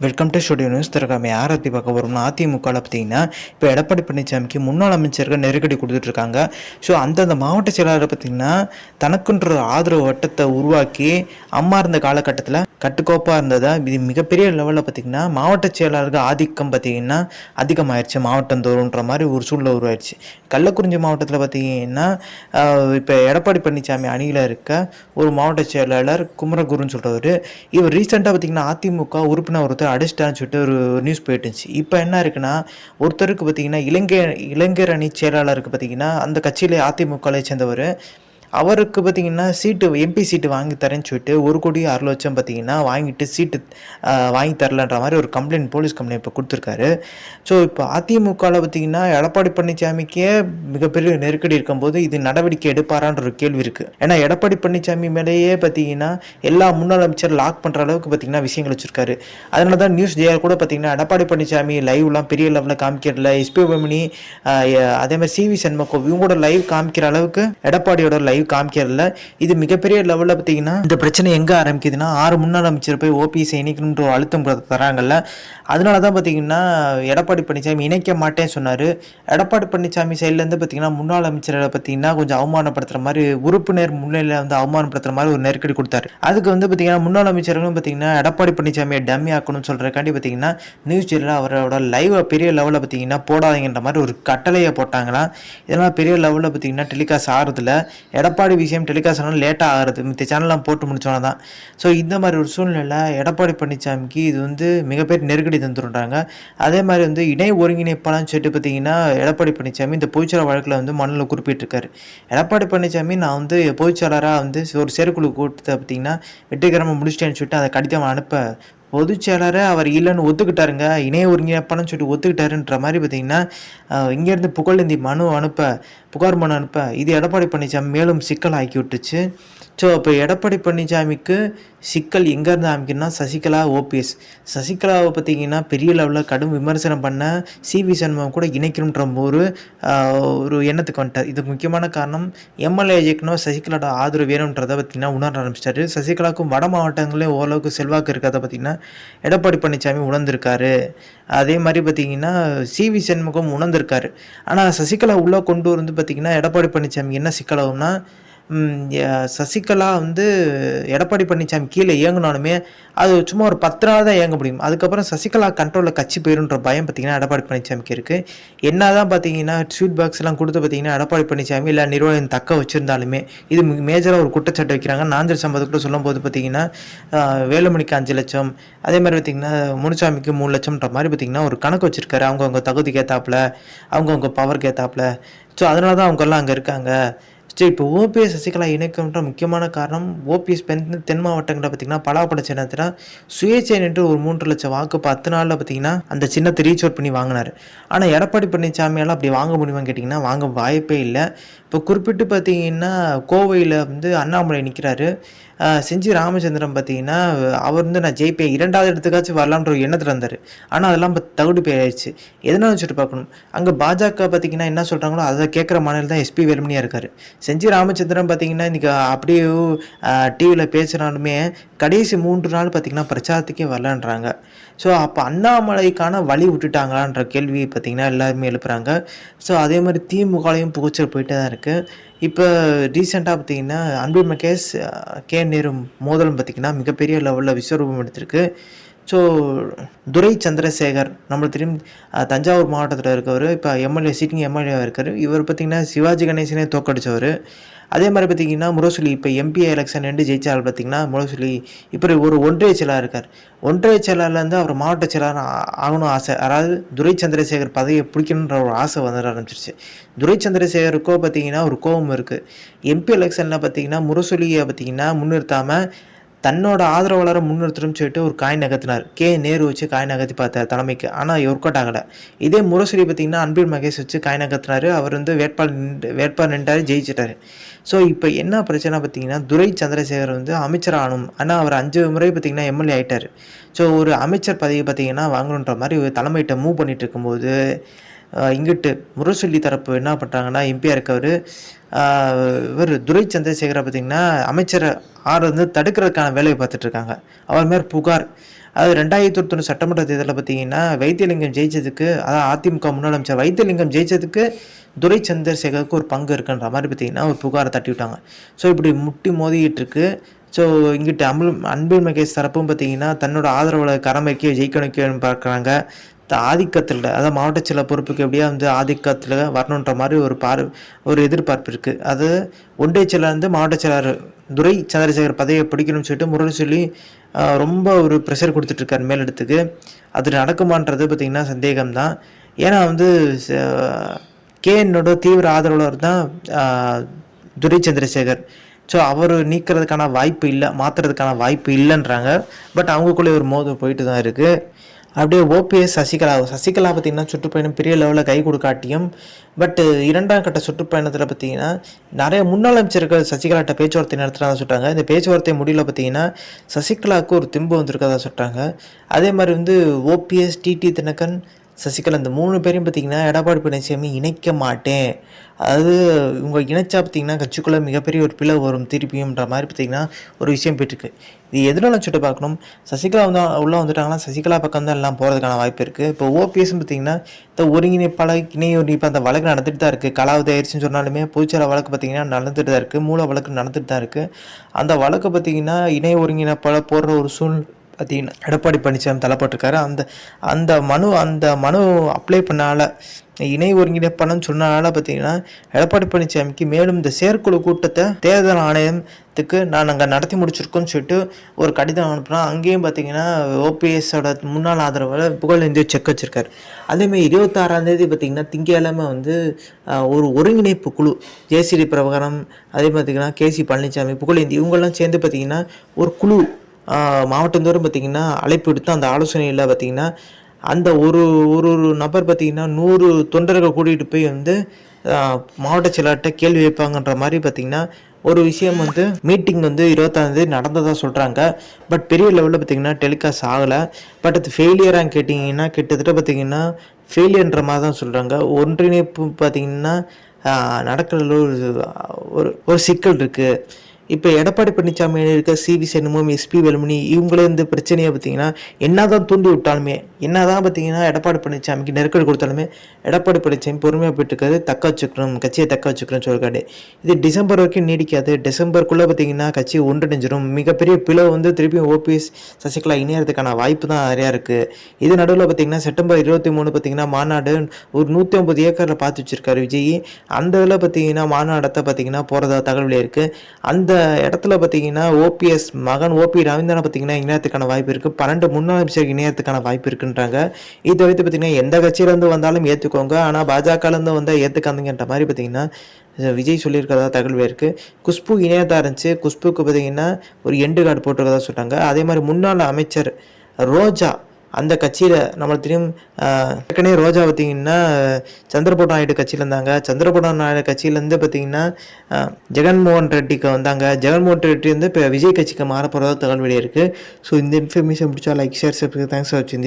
Welcome to studio news திறக்காம யார் பற்றி பார்க்க வரோம்னா அதிமுகவில் பார்த்தீங்கன்னா இப்போ எடப்பாடி பழனிசாமிக்கு முன்னாள் அமைச்சர்கள் நெருக்கடி கொடுத்துட்டு இருக்காங்க ஸோ அந்தந்த மாவட்ட செயலாளர் பார்த்தீங்கன்னா தனக்குன்ற ஆதரவு வட்டத்தை உருவாக்கி அம்மா இருந்த காலகட்டத்தில் கட்டுக்கோப்பாக இருந்ததா இது மிகப்பெரிய லெவலில் பார்த்தீங்கன்னா மாவட்ட செயலாளர்கள் ஆதிக்கம் பார்த்தீங்கன்னா அதிகமாயிருச்சு மாவட்டந்தோறுன்ற மாதிரி ஒரு சூழ்நிலை உருவாயிடுச்சு கள்ளக்குறிஞ்சி மாவட்டத்தில் பார்த்தீங்கன்னா இப்போ எடப்பாடி பழனிசாமி அணியில் இருக்க ஒரு மாவட்ட செயலாளர் குமரகுருன்னு சொல்கிறவர் இவர் ரீசெண்டாக பார்த்தீங்கன்னா அதிமுக உறுப்பினர் ஒருத்தர் அடிச்சிட்டான்னு சொல்லிட்டு ஒரு நியூஸ் போயிட்டுச்சு இப்போ என்ன இருக்குன்னா ஒருத்தருக்கு பார்த்தீங்கன்னா இளைஞர் இளைஞர் அணி செயலாளருக்கு பார்த்தீங்கன்னா அந்த கட்சியில் அதிமுகவை சேர்ந்தவர் அவருக்கு பார்த்தீங்கன்னா சீட்டு எம்பி சீட்டு வாங்கி தரேன்னு சொல்லிட்டு ஒரு கோடி அறு லட்சம் பார்த்தீங்கன்னா வாங்கிட்டு சீட்டு வாங்கி தரலன்ற மாதிரி ஒரு கம்ப்ளைண்ட் போலீஸ் கம்ப்ளைண்ட் இப்போ கொடுத்துருக்காரு. ஸோ இப்போ அதிமுகவில் பார்த்தீங்கன்னா எடப்பாடி பழனிசாமிக்கே மிகப்பெரிய நெருக்கடி இருக்கும்போது இது நடவடிக்கை எடுப்பாரான்ற ஒரு கேள்வி இருக்குது ஏன்னா எடப்பாடி பழனிசாமி மேலேயே பார்த்தீங்கன்னா எல்லா முன்னாள் அமைச்சர் லாக் பண்ணுற அளவுக்கு பார்த்தீங்கன்னா விஷயங்கள் வச்சுருக்காரு. அதனால தான் நியூஸ் ஜேஆர் கூட பார்த்திங்கன்னா எடப்பாடி பழனிசாமி லைவ்லாம் பெரிய லெவலில் காமிக்கிறதில்ல எஸ்பி பெமினி அதே மாதிரி சிவி சண்முகம் இவங்களோட லைவ் காமிக்கிற அளவுக்கு எடப்பாடியோட லைவ் காமிக்கிறதுல இது மிகப்பெரிய லெவலில் பார்த்தீங்கன்னா இந்த பிரச்சனை எங்கே ஆரம்பிக்குதுன்னா ஆறு முன்னாள் அமைச்சர் போய் ஓபிஎஸ் இணைக்கணுன்ற ஒரு அழுத்தம் தராங்கல்ல. அதனால தான் பார்த்தீங்கன்னா எடப்பாடி பழனிசாமி இணைக்க மாட்டேன்னு சொன்னார். எடப்பாடி பழனிசாமி சைட்லேருந்து பார்த்தீங்கன்னா முன்னாள் அமைச்சரை பார்த்தீங்கன்னா கொஞ்சம் அவமானப்படுத்துகிற மாதிரி உறுப்பினர் முன்னிலையில் வந்து அவமானப்படுத்துகிற மாதிரி ஒரு நெருக்கடி கொடுத்தாரு. அதுக்கு வந்து பார்த்தீங்கன்னா முன்னாள் அமைச்சர்களும் பார்த்தீங்கன்னா எடப்பாடி பழனிசாமியை டம்மி ஆக்கணும்னு சொல்கிறக்காண்டி பார்த்தீங்கன்னா நியூஸ் சேனலில் அவரோட லைவ் பெரிய லெவலில் பார்த்தீங்கன்னா போடாதீங்கன்ற மாதிரி ஒரு கட்டளையை போட்டாங்களாம். இதெல்லாம் பெரிய லெவலில் பார்த்தீங்கன்னா டெலிகாஸ்ட் ஆகிறதுல எடப்பாடி எடப்பாடி விஷயம் டெலிகாஸ்ட் ஆனால் லேட்டாக ஆகிறது மித்த சேனல்லாம் போட்டு முடிச்சோன்னா தான். ஸோ இந்த மாதிரி ஒரு சூழ்நிலையில் எடப்பாடி பழனிசாமிக்கு இது வந்து மிகப்பெரிய நெருக்கடி தந்துடுறாங்க அதே மாதிரி வந்து இணை ஒருங்கிணைப்பாளன்னு சொல்லிட்டு பார்த்தீங்கன்னா எடப்பாடி பழனிசாமி இந்த பொதுச்செயலாளர் வழக்கில் வந்து மண்ணில் குறிப்பிட்டிருக்காரு. எடப்பாடி பழனிசாமி நான் வந்து பொதுச்செயலாளராக வந்து ஒரு செயற்குழு கூட்டத்தை பார்த்தீங்கன்னா வெற்றிகரமாக முடிச்சிட்டேன்னு சொல்லிட்டு அதை கடிதம் அனுப்ப பொதுச்செயலரை அவர் இல்லைன்னு ஒத்துக்கிட்டாருங்க. இணைய ஒருங்கிணைப்பானு சொல்லிட்டு ஒத்துக்கிட்டாருன்ற மாதிரி பார்த்தீங்கன்னா இங்கேருந்து புகழேந்தி மனு அனுப்ப புகார் மனு அனுப்ப இது எடப்பாடி பழனிசாமி மேலும் சிக்கல் ஆக்கி விட்டுச்சு ஸோ அப்போ எடப்பாடி பழனிசாமிக்கு சிக்கல் எங்கேருந்து ஆரம்பிக்குன்னா சசிகலா ஓபிஎஸ் சசிகலாவை பார்த்தீங்கன்னா பெரிய லெவலில் கடும் விமர்சனம் பண்ண சிவி சண்முகம் கூட இணைக்கணுன்ற ஒரு ஒரு எண்ணத்துக்கு வந்துட்டார். இதுக்கு முக்கியமான காரணம் எம்எல்ஏ ஜெயிக்கணும் சசிகலாவோட ஆதரவு வேணுன்றதை பார்த்தீங்கன்னா உணர ஆரம்பிச்சிட்டாரு. சசிகலாவுக்கும் வட மாவட்டங்களே ஓரளவுக்கு செல்வாக்கு இருக்கிறத பார்த்தீங்கன்னா எடப்பாடி பழனிசாமி உணர்ந்திருக்காரு. அதே மாதிரி பார்த்தீங்கன்னா சி வி சண்முகம் உணர்ந்திருக்காரு. ஆனால் சசிகலா உள்ளே கொண்டு வந்து பார்த்தீங்கன்னா எடப்பாடி பழனிசாமி என்ன சிக்கலாகும்னா சசிகலா வந்து எடப்பாடி பழனிசாமி கீழே இயங்கினாலுமே அது சும்மா ஒரு பத்து நாள் தான் இயங்க முடியும். அதுக்கப்புறம் சசிகலா கண்ட்ரோலில் கட்சி போயிருன்ற பயம் பார்த்தீங்கன்னா எடப்பாடி பழனிசாமிக்கு இருக்குது என்ன தான் பார்த்தீங்கன்னா ஸ்வீட் பாக்ஸ்லாம் கொடுத்து பார்த்தீங்கன்னா எடப்பாடி பழனிசாமி இல்லை நிர்வாகம் தக்க வச்சுருந்தாலுமே இது மேஜராக ஒரு குற்றச்சாட்டு வைக்கிறாங்க. நாஞ்சல் சம்பவத்துக்குள்ள சொல்லும்போது பார்த்தீங்கன்னா வேலுமணிக்கு அஞ்சு லட்சம் அதே மாதிரி பார்த்தீங்கன்னா முனுசாமிக்கு மூணு லட்சம்ன்ற மாதிரி பார்த்தீங்கன்னா ஒரு கணக்கு வச்சிருக்காரு. அவங்கவுங்க தகுதிக்கு ஏற்றாப்புல அவங்கவுங்க பவருக்கு ஏத்தாப்புல. ஸோ அதனால தான் அவங்கெல்லாம் அங்கே இருக்காங்க. சரி இப்போ ஓபிஎஸ் சசிகலா இணைக்கம்ன்ற முக்கியமான காரணம் ஓபிஎஸ் பெண் தென் மாவட்டங்களில் பார்த்தீங்கன்னா பலாப்பட சின்னத்தில் சுயேட்சை நின்று ஒரு மூன்று லட்சம் வாக்கு பத்து நாளில் பார்த்தீங்கன்னா அந்த சின்னத்தை ரீச் அவுட் பண்ணி வாங்கினார். ஆனால் எடப்பாடி பழனிசாமியால் அப்படி வாங்க முடியுமான்னு கேட்டிங்கன்னா வாங்க வாய்ப்பே இல்லை. இப்போ குறிப்பிட்டு பார்த்தீங்கன்னா கோவையில் வந்து அண்ணாமலை நிற்கிறாரு செஞ்சி ராமச்சந்திரன் பார்த்தீங்கன்னா அவர் வந்து நான் ஜெயிப்பேன் இரண்டாவது இடத்துக்காச்சும் வரலான்ற ஒரு எண்ணத்தில் இருந்தார். ஆனால் அதெல்லாம் இப்போ தகுடு போயாச்சு எதனால் வச்சுட்டு பார்க்கணும் அங்கே பாஜக பார்த்தீங்கன்னா என்ன சொல்கிறாங்களோ அதை கேட்குற மாநிலம் தான் எஸ்பி வேலுமணியாக இருக்கார். செஞ்சி ராமச்சந்திரன் பார்த்தீங்கன்னா இன்றைக்கி அப்படியே டிவியில் பேசுனாலுமே கடைசி மூன்று நாள் பார்த்தீங்கன்னா பிரச்சாரத்துக்கே வரலான்றாங்க. ஸோ அப்போ அண்ணாமலைக்கான வழி விட்டுட்டாங்களான்ற கேள்வி பார்த்திங்கன்னா எல்லாருமே எழுப்புறாங்க. ஸோ அதே மாதிரி திமுகலையும் புகச்சல் போயிட்டே தான் இருக்குது இப்போ ரீசெண்டாக பார்த்தீங்கன்னா அன்பு மகேஷ் கே நேரு மோதலும் பார்த்தீங்கன்னா மிகப்பெரிய லெவலில் விஸ்வரூபம் எடுத்திருக்கு. ஸோ துரை சந்திரசேகர் நம்மளுக்கு தெரியும் தஞ்சாவூர் மாவட்டத்தில் இருக்கவர் இப்போ எம்எல்ஏ சிட்டிங் எம்எல்ஏவாக இருக்கார். இவர் பார்த்தீங்கன்னா சிவாஜி கணேசனே தோக்கடிச்சவர் அதே மாதிரி பார்த்தீங்கன்னா முரசொலி இப்போ எம்பி எலெக்ஷன் ரெண்டு ஜெயிச்சால் பார்த்தீங்கன்னா முரசொலி இப்போ ஒரு ஒன்றிய செயலாக இருக்கார். ஒன்றிய செயலாளர்லேருந்து அவர் மாவட்ட செயலாளர் ஆகணும் ஆசை. அதாவது துரை சந்திரசேகர் பதவியை பிடிக்கணுன்ற ஒரு ஆசை வந்துட ஆரம்பிச்சிருச்சு. துரை சந்திரசேகருக்கோ பார்த்தீங்கன்னா ஒரு கோபம் இருக்குது எம்பி எலெக்ஷனில் பார்த்தீங்கன்னா முரசொலியை பார்த்தீங்கன்னா முன்னிறுத்தாமல் தன்னோட ஆதரவாளரை முன்னிறுத்தணும்னு சொல்லிட்டு ஒரு காய் நகர்த்தினார். கே நேரு வச்சு காய் நகர்த்தி பார்த்தார் தலைமைக்கு. ஆனால் ஒர்க் அவுட் ஆகலை. இதே முரசொலி பார்த்தீங்கன்னா அன்பில் மகேஷ் வச்சு காய் நகர்த்தினார். அவர் வந்து வேட்பாளர் நின்று வேட்பாளர் நின்றாரு ஜெயிச்சிட்டாரு. ஸோ இப்போ என்ன பிரச்சனை பார்த்தீங்கன்னா துரை சந்திரசேகர் வந்து அமைச்சர் ஆகணும் ஆனால் அவர் அஞ்சு முறை பார்த்தீங்கன்னா எம்எல்ஏ ஆகிட்டார் ஸோ ஒரு அமைச்சர் பதவி பார்த்தீங்கன்னா வாங்கணுன்ற மாதிரி ஒரு தலைமையிட்ட மூவ் பண்ணிகிட்டு இருக்கும்போது இங்கிட்டு முரசொல்லி தரப்பு என்ன பண்ணுறாங்கன்னா எம்பியாக இருக்கவர் இவர் துரை சந்திரசேகரை பார்த்திங்கன்னா அமைச்சரை ஆறு வந்து தடுக்கிறதுக்கான வேலையை பார்த்துட்ருக்காங்க அவர் மேல் புகார். அது ரெண்டாயிரத்தி ஒருத்தொன்று சட்டமன்ற தேர்தலில் பார்த்தீங்கன்னா வைத்தியலிங்கம் ஜெயிச்சதுக்கு அதாவது அதிமுக முன்னாள் அமைச்சர் வைத்தியலிங்கம் ஜெயிச்சதுக்கு துரை சந்திரசேகருக்கு ஒரு பங்கு இருக்குன்ற மாதிரி பார்த்தீங்கன்னா ஒரு புகாரை தட்டி விட்டாங்க. ஸோ இப்படி முட்டி மோதிக்கிட்டு இருக்கு. ஸோ இங்கிட்டு அம்புல் அன்பில் மகேஷ் தரப்பும் பார்த்தீங்கன்னா தன்னோட ஆதரவாளர் கரமைக்கு ஜெயிக்கணும் பார்க்குறாங்க. ஆதிக்கத்தில் அதாவது மாவட்ட சில பொறுப்புக்கு எப்படியா வந்து ஆதிக்கத்தில் வரணுன்ற மாதிரி ஒரு பார் ஒரு எதிர்பார்ப்பு இருக்குது அது ஒன்றிய செயலர் வந்து மாவட்ட செயலர் துரை சந்திரசேகர் பதவியை பிடிக்கணும்னு சொல்லிட்டு முரளி சொல்லி ரொம்ப ஒரு ப்ரெஷர் கொடுத்துட்ருக்காரு மேலிடத்துக்கு. அது நடக்குமான்றது பார்த்திங்கன்னா சந்தேகம்தான். ஏன்னா வந்து கேஎன்னோட தீவிர ஆதரவாளர் தான் துரை சந்திரசேகர். ஸோ அவர் நீக்கிறதுக்கான வாய்ப்பு இல்லை மாற்றுறதுக்கான வாய்ப்பு இல்லைன்றாங்க. பட் அவங்களுக்குள்ளே ஒரு மோதல் போயிட்டு தான் இருக்குது அப்படியே ஓபிஎஸ் சசிகலா. சசிகலா பார்த்திங்கன்னா சுற்றுப்பயணம் பெரிய லெவலில் கை கொடுக்காட்டியும் பட் இரண்டாம் கட்ட சுற்றுப்பயணத்தில் பார்த்தீங்கன்னா நிறைய முன்னாள் அமைச்சர்கள் சசிகலாட்ட பேச்சுவார்த்தை நடத்துகிறதா சொல்கிறாங்க இந்த பேச்சுவார்த்தை முடியல பார்த்தீங்கன்னா சசிகலாவுக்கு ஒரு திம்பு வந்திருக்கதா சொல்கிறாங்க அதே மாதிரி வந்து ஓபிஎஸ் டிடி தினகன் சசிகலா இந்த மூணு பேரையும் பார்த்தீங்கன்னா எடப்பாடி பழனிசாமி இணைக்க மாட்டேன். அதாவது இவங்க இணைச்சா பார்த்தீங்கன்னா கட்சிக்குள்ளே மிகப்பெரிய ஒரு பிளவு வரும் திருப்பியும்ன்ற மாதிரி பார்த்திங்கன்னா ஒரு விஷயம் போயிட்டுருக்கு. இது எதனால சொல்லிட்டு பார்க்கணும்? சசிகலா வந்து உள்ளே வந்துட்டாங்கன்னா சசிகலா பக்கம் தான் எல்லாம் போகிறதுக்கான வாய்ப்பு இருக்குது இப்போ ஓபிஎஸ் பார்த்தீங்கன்னா இந்த ஒருங்கிணைப்பாளர் இணை ஒருங்கிணைப்பு அந்த வழக்கு நடந்துட்டு தான் இருக்குது கலாவதி ஆயிடுச்சுன்னு சொன்னாலுமே பொதுச்சேர வழக்கு பார்த்திங்கன்னா நடந்துட்டு தான் இருக்குது மூல வழக்கு நடந்துட்டு தான் இருக்குது அந்த வழக்கு பார்த்தீங்கன்னா இணை ஒருங்கிணைப்பாளர் போடுற ஒரு சூழ் பார்த்தீங்கன்னா எடப்பாடி பழனிசாமி தள்ளப்பட்டிருக்காரு அந்த அந்த மனு அந்த மனு அப்ளை பண்ணால இணை ஒருங்கிணைப்பாளன் சொன்னனால பார்த்தீங்கன்னா எடப்பாடி பழனிசாமிக்கு மேலும் இந்த செயற்குழு கூட்டத்தை தேர்தல் ஆணையத்துக்கு நான் அங்கே நடத்தி முடிச்சிருக்கோன்னு சொல்லிட்டு ஒரு கடிதம் அனுப்புனா அங்கேயும் பார்த்தீங்கன்னா ஓபிஎஸோட முன்னாள் ஆதரவாளர் புகழேந்திய செக் வச்சிருக்காரு. அதேமாதிரி இருபத்தாறாம் தேதி பார்த்தீங்கன்னா திங்கக்கிழமை வந்து ஒரு ஒருங்கிணைப்பு குழு ஜேசிடி பிரபகரம் அதே பார்த்தீங்கன்னா கேசி பழனிசாமி புகழேந்தி இவங்கெல்லாம் சேர்ந்து பார்த்தீங்கன்னா ஒரு குழு மாவட்டந்தோறும் பார்த்திங்கன்னா அழைப்பு விடுத்து அந்த ஆலோசனையில் பார்த்திங்கன்னா அந்த ஒரு ஒரு ஒரு நபர் பார்த்திங்கன்னா நூறு தொண்டர்கள் கூட்டிகிட்டு போய் வந்து மாவட்ட செயலாளர்கிட்ட கேள்வி வைப்பாங்கன்ற மாதிரி பார்த்திங்கன்னா ஒரு விஷயம் வந்து மீட்டிங் வந்து இருபத்தாந்தேதி நடந்ததாக சொல்கிறாங்க பட் பெரிய லெவலில் பார்த்திங்கன்னா டெலிகாஸ்ட் ஆகலை. பட் அது ஃபெயிலியராக கேட்டிங்கன்னா கிட்டத்தட்ட பார்த்திங்கன்னா ஃபெயிலியர்ன்ற மாதிரி தான் சொல்கிறாங்க ஒன்றிணைப்பு பார்த்திங்கன்னா நடக்கிறதுல ஒரு ஒரு சிக்கல் இருக்குது இப்போ எடப்பாடி பழனிசாமி இருக்க சிவி சண்முகம் எஸ்பி வேலுமணி இவங்களே இந்த பிரச்சனையை பார்த்தீங்கன்னா என்னதான் தூண்டி விட்டாலுமே என்னதான் பார்த்தீங்கன்னா எடப்பாடி பழனிசாமிக்கு நெருக்கடி கொடுத்தாலுமே எடப்பாடி பழனிசாமி பொறுமையாக போயிட்டுருக்காரு தக்க வச்சுக்கணும் கட்சியை தக்க வச்சுக்கணும்னு சொல்லிருக்காரு. இது டிசம்பர் வரைக்கும் நீடிக்காது. டிசம்பருக்குள்ளே பார்த்தீங்கன்னா கட்சி ஒன்றிணைஞ்சிடும் மிகப்பெரிய பிளவு வந்து திருப்பியும் ஓபிஎஸ் சசிகலா இணையறதுக்கான வாய்ப்பு தான் நிறையா இருக்குது இது நடுவில் பார்த்தீங்கன்னா செப்டம்பர் இருபத்தி மூணு பார்த்தீங்கன்னா மாநாடு ஒரு நூற்றி ஐம்பது ஏக்கரில் பார்த்து வச்சிருக்காரு விஜய். அந்த இதில் பார்த்தீங்கன்னா மாநாடத்தை பார்த்தீங்கன்னா போகிறதா தகவல் இருக்குது அந்த இடத்துல பார்த்தீங்கன்னா ஓபிஎஸ் மகன் ஓபி ரவீந்திரன் பார்த்தீங்கன்னா இணையத்துக்கான வாய்ப்பு இருக்குது பன்னெண்டு முன்னாள் அமைச்சர் இணையத்துக்கான வாய்ப்பு இருக்குன்றாங்க. இதை தவிர்த்து பார்த்தீங்கன்னா எந்த கட்சியிலேருந்து வந்தாலும் ஏற்றுக்கோங்க ஆனால் பாஜகலேருந்து வந்தால் ஏற்றுக்காதீங்கன்ற மாதிரி பார்த்தீங்கன்னா விஜய் சொல்லியிருக்கிறதா தகவல் இருக்குது குஷ்பு இணையதாக இருந்துச்சு. குஷ்புக்கு பார்த்தீங்கன்னா ஒரு எண்டு கார்டு போட்டிருக்கதா சொல்கிறாங்க அதே மாதிரி முன்னாள் அமைச்சர் ரோஜா அந்த கட்சியில் நம்மளுக்கு தெரியும் ஏற்கனவே ரோஜா பார்த்தீங்கன்னா சந்திரபோட நாயுடு கட்சியில் இருந்தாங்க. சந்திரபோட நாயுடு கட்சியிலேருந்து பார்த்தீங்கன்னா ஜெகன்மோகன் ரெட்டிக்கு வந்தாங்க. ஜெகன்மோகன் ரெட்டி வந்து இப்போ விஜய் கட்சிக்கு மாற போகிறதா தகவல் வெளியே இருக்குது ஸோ இந்த இன்ஃபர்மேஷன் பிடிச்சா like share subscribe thanks for வாட்சிங்